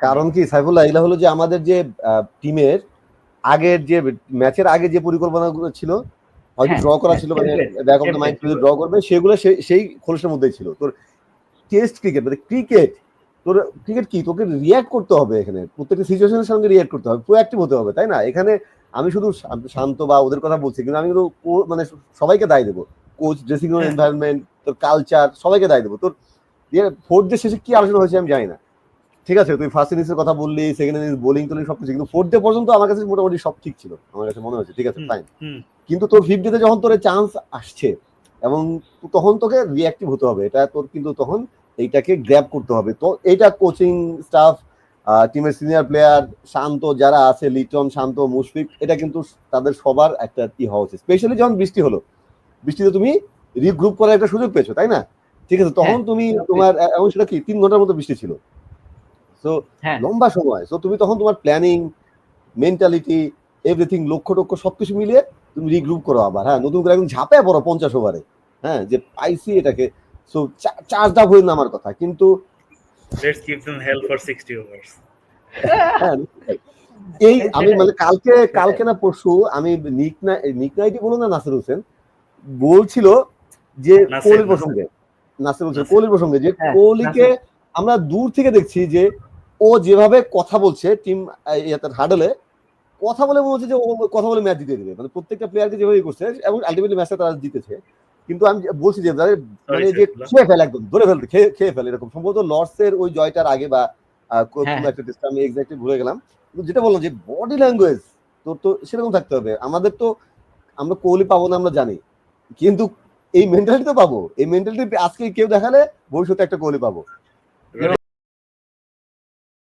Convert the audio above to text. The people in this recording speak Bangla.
কারণ কি সাইফুল্লাহ এগুলো হলো যে আমাদের যে টিমের আগের যে ম্যাচের আগে যে পরিকল্পনাগুলো ছিল হয়তো হ্যাঁ, ড্র করা ছিল মানে back of the mind. Draw করবে সেগুলো সেই- সেই খোলসের মধ্যেই ছিল। তোর টেস্ট ক্রিকেট মানে ক্রিকেট তোর ক্রিকেট কি? তোকে রিয়াক্ট করতে হবে এখানে। প্রত্যেকটা সিচুয়েশনের সঙ্গে রিয়াক্ট করতে হবে প্রোঅ্যাক্টিভ হতে হবে তাই না? এখানে আমি শুধু শান্ত বা ওদের কথা বলছি কিন্তু আমি কিন্তু মানে সবাইকে দায় দেবো। কোচ ড্রেসিং রুম হ্যাঁ। এনভায়রনমেন্ট তোর কালচার সবাইকে দায় দেবো। তোর ফোর্থ ডে শেষে কি আলোচনা হয়েছে আমি জানি না। ঠিক আছে তুই ফার্স্ট ইনিংসের কথা বললি সেকেন্ড ইনিংস বোলিং টোলিং সবকিছু কিন্তু ফোর্থ ডে পর্যন্ত আমার কাছে মোটামুটি সব ঠিক ছিল আমার কাছে মনে হচ্ছে ঠিক আছে ফাইন কিন্তু তোর ফিফথ ডেতে যখন তোর চান্স আসছে এবং তখন তোকে রিঅ্যাক্টিভ হতে হবে এটা তোর কিন্তু তখন এইটাকে গ্র্যাব করতে হবে। তো এইটা কোচিং স্টাফ টিমের সিনিয়র প্লেয়ার শান্ত যারা আছে লিটন শান্ত মুশফিক এটা কিন্তু তাদের সবার একটা ই হওয়া উচিত। স্পেশালি যখন বৃষ্টি হলো বৃষ্টিতে তুমি রিগ্রুপ করার একটা সুযোগ পেয়েছ তাই না? ঠিক আছে তখন হ্যাঁ, তুমি তোমার এবং সেটা কি তিন ঘণ্টার মতো বৃষ্টি ছিল। তো হ্যাঁ। লম্বা সময়। তো তুমি তখন তোমার প্ল্যানিং মেন্টালিটি এভরিথিং লক্ষ্য টক্ষ্য সবকিছু মিলিয়ে তুমি রিগ্রুপ করো আবার হ্যাঁ? নতুন করে একদম ঝাঁপে পড়ো পঞ্চাশ ওভারে হ্যাঁ? যে পাইছি এটাকে। সো চার্জ আপ হয়ে নামার কথা কিন্তু Let's give them hell for 60 overs. হ্যাঁ, এই আমি মানে কালকে কালকে না পরশু আমি নিক না নিক নাইটি বলো না নাসির হোসেন বলছিল যে নাসির, কোহলির প্রসঙ্গে নাসির হোসেন। কোহলির প্রসঙ্গে যে হ্যাঁ, কোহলিকে আমরা দূর থেকে দেখছি যে ও যেভাবে কথা বলছে টিম হাডলে কথা বলে মনে হচ্ছে যে ও কথা বলে ম্যাচ জিতে দেবে। মানে প্রত্যেকটা প্লেয়ারকে যেভাবে করছে এবং আলটিমেটলি ম্যাচটা তারা জিতেছে। কিন্তু আমি বলছি যে তাদের মানে যে খেয়ে ফেলে একদম ধরে ফেলতে খেয়ে খেয়ে ফেলে এরকম। সম্ভবত লর্ডসের ওই জয়টার আগে বা হ্যাঁ। কোনো একটা টেস্ট আমি এক্স্যাক্টলি ভুলে গেলাম। যেটা বললাম যে বডি ল্যাঙ্গুয়েজ তো তো সেরকম থাকতে হবে। আমাদের তো আমরা কোহলি পাবো না আমরা জানি। কিন্তু এই মেন্টালিটি তো পাবো। এই মেন্টালিটি আজকে কেউ দেখালে ভবিষ্যতে একটা কোহলি পাবো।